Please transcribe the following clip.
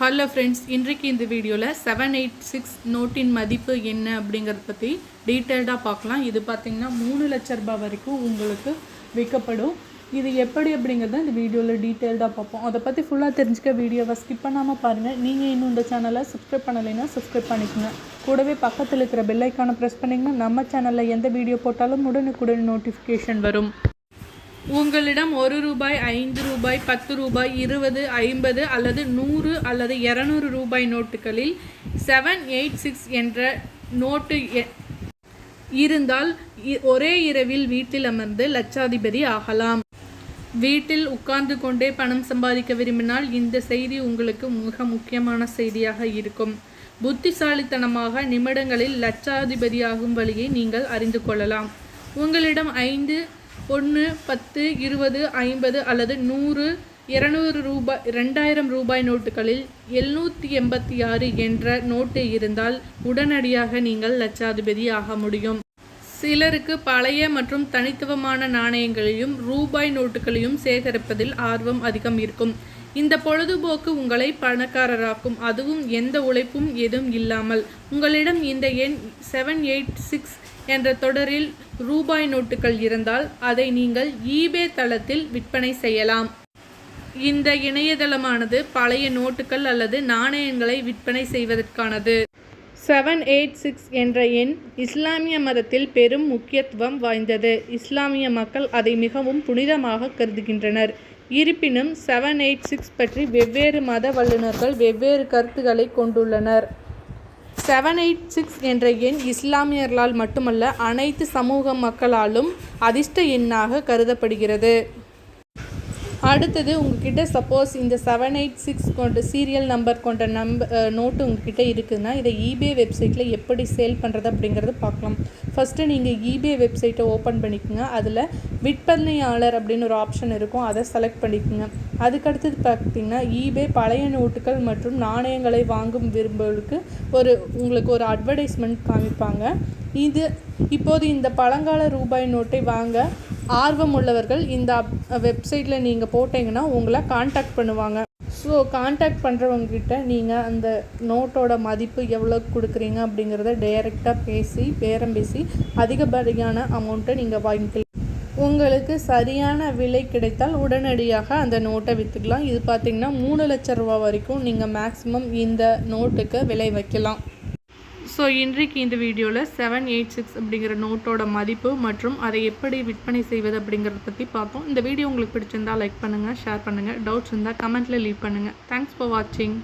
Hello friends இன்றைக்கு இந்த வீடியோவில் செவன் எயிட் சிக்ஸ் நோட்டின் மதிப்பு என்ன அப்படிங்கிறத பற்றி டீட்டெயில்டாக பார்க்கலாம். இது பார்த்திங்கன்னா மூணு லட்ச ரூபாய் வரைக்கும் உங்களுக்கு விற்கப்படும். இது எப்படி அப்படிங்கிறத இந்த வீடியோவில் டீட்டெயில்டாக பார்ப்போம். அதை பற்றி ஃபுல்லாக தெரிஞ்சுக்க வீடியோவை ஸ்கிப் பண்ணாமல் பாருங்கள் நீங்கள் இன்னும் இந்த சேனலை சப்ஸ்கிரைப் பண்ணலைன்னா சப்ஸ்கிரைப் பண்ணிக்கோங்க. கூடவே பக்கத்தில் இருக்கிற பெல்லைக்கான ப்ரெஸ் பண்ணிங்கன்னா நம்ம சேனலில் எந்த வீடியோ போட்டாலும் உடனுக்குடன் நோட்டிஃபிகேஷன் வரும். உங்களிடம் ஒரு ரூபாய் ஐந்து ரூபாய் பத்து ரூபாய் இருபது ஐம்பது அல்லது நூறு அல்லது இரநூறு ரூபாய் நோட்டுகளில் செவன் எயிட் சிக்ஸ் என்ற நோட்டு எ- இருந்தால் இ- ஒரே இரவில் வீட்டில் அமர்ந்து லட்சாதிபதி ஆகலாம். வீட்டில் உட்கார்ந்து கொண்டே பணம் சம்பாதிக்க விரும்பினால் இந்த செய்தி உங்களுக்கு மிக முக்கியமான செய்தியாக இருக்கும். புத்திசாலித்தனமாக நிமிடங்களில் லட்சாதிபதியாகும் வழியை நீங்கள் அறிந்து கொள்ளலாம். உங்களிடம் ஐந்து ஒன்று பத்து இருபது ஐம்பது அல்லது நூறு இருநூறு ரூபாய் ரெண்டாயிரம் ரூபாய் நோட்டுகளில் எழுநூற்றி எண்பத்தி ஆறு என்ற நோட்டு இருந்தால் உடனடியாக நீங்கள் லட்சாதிபதி ஆக முடியும். சிலருக்கு பழைய மற்றும் தனித்துவமான நாணயங்களையும் ரூபாய் நோட்டுகளையும் சேகரிப்பதில் ஆர்வம் அதிகம் இருக்கும். இந்த பொழுதுபோக்கு உங்களை பணக்காரராக்கும். அதுவும் எந்த உழைப்பும் எதுவும் இல்லாமல். உங்களிடம் இந்த எண் செவன் எயிட் சிக்ஸ் என்ற தொடரில் ரூபாய் நோட்டுகள் இருந்தால் அதை நீங்கள் ஈபே தளத்தில் விற்பனை செய்யலாம். இந்த இணையதளமானது பழைய நோட்டுகள் அல்லது நாணயங்களை விற்பனை செய்வதற்கானது. செவன் எயிட் சிக்ஸ் என்ற எண் இஸ்லாமிய மதத்தில் பெரும் முக்கியத்துவம் வாய்ந்தது. இஸ்லாமிய மக்கள் அதை மிகவும் புனிதமாக கருதுகின்றனர். இருப்பினும் செவன் எயிட் சிக்ஸ் பற்றி வெவ்வேறு மத வல்லுநர்கள் வெவ்வேறு கருத்துக்களை கொண்டுள்ளனர். செவன் எயிட் சிக்ஸ் என்ற எண் இஸ்லாமியர்களால் மட்டுமல்ல அனைத்து சமூக மக்களாலும் அதிர்ஷ்ட எண்ணாக கருதப்படுகிறது. அடுத்தது உங்ககிட்ட சப்போஸ் இந்த செவன் எயிட் சிக்ஸ் கொண்ட சீரியல் நம்பர் கொண்ட நம்ப நோட்டு உங்ககிட்ட இருக்குதுன்னா இதை ஈபே வெப்சைட்டில் எப்படி சேல் பண்ணுறது அப்படிங்கிறத பார்க்கலாம். ஃபஸ்ட்டு நீங்கள் ஈபே வெப்சைட்டை ஓப்பன் பண்ணிக்கோங்க. அதில் விற்பனையாளர் அப்படின்னு ஒரு ஆப்ஷன் இருக்கும். அதை செலக்ட் பண்ணிக்கோங்க. அதுக்கடுத்தது பார்த்தீங்கன்னா ஈபே பழைய நோட்டுகள் மற்றும் நாணயங்களை வாங்கும் விரும்புவர்களுக்கு ஒரு உங்களுக்கு ஒரு அட்வர்டைஸ்மெண்ட் காமிப்பாங்க. இது இப்போது இந்த பழங்கால ரூபாய் நோட்டை வாங்க ஆர்வம் உள்ளவர்கள் இந்த வெப்சைட்டில் நீங்கள் போட்டிங்கன்னா உங்களை காண்டாக்ட் பண்ணுவாங்க. ஸோ காண்டாக்ட் பண்ணுறவங்கக்கிட்ட நீங்கள் அந்த நோட்டோட மதிப்பு எவ்வளோ கொடுக்குறீங்க அப்படிங்கிறத டைரெக்டாக பேசி பேரம் பேசி அதிகப்படியான அமௌண்ட்டை நீங்கள் வாங்கிக்கலாம் உங்களுக்கு சரியான விலை கிடைத்தால் உடனடியாக அந்த நோட்டை விற்றுக்கலாம் இது பார்த்தீங்கன்னா மூணு லட்ச ரூபா வரைக்கும் நீங்கள் மேக்ஸிமம் இந்த நோட்டுக்கு விலை வைக்கலாம். ஸோ இன்றைக்கு இந்த வீடியோவில் செவன் எயிட் சிக்ஸ் அப்படிங்கிற நோட்டோட மதிப்பு மற்றும் அதை எப்படி விற்பனை செய்வது அப்படிங்கிறத பற்றி பார்ப்போம். இந்த வீடியோ உங்களுக்கு பிடிச்சிருந்தா லைக் பண்ணுங்கள் ஷேர் பண்ணுங்கள் டவுட்ஸ் இருந்தால் கமெண்ட்டில் லீவ் பண்ணுங்கள் தேங்க்ஸ் ஃபார் வாட்சிங்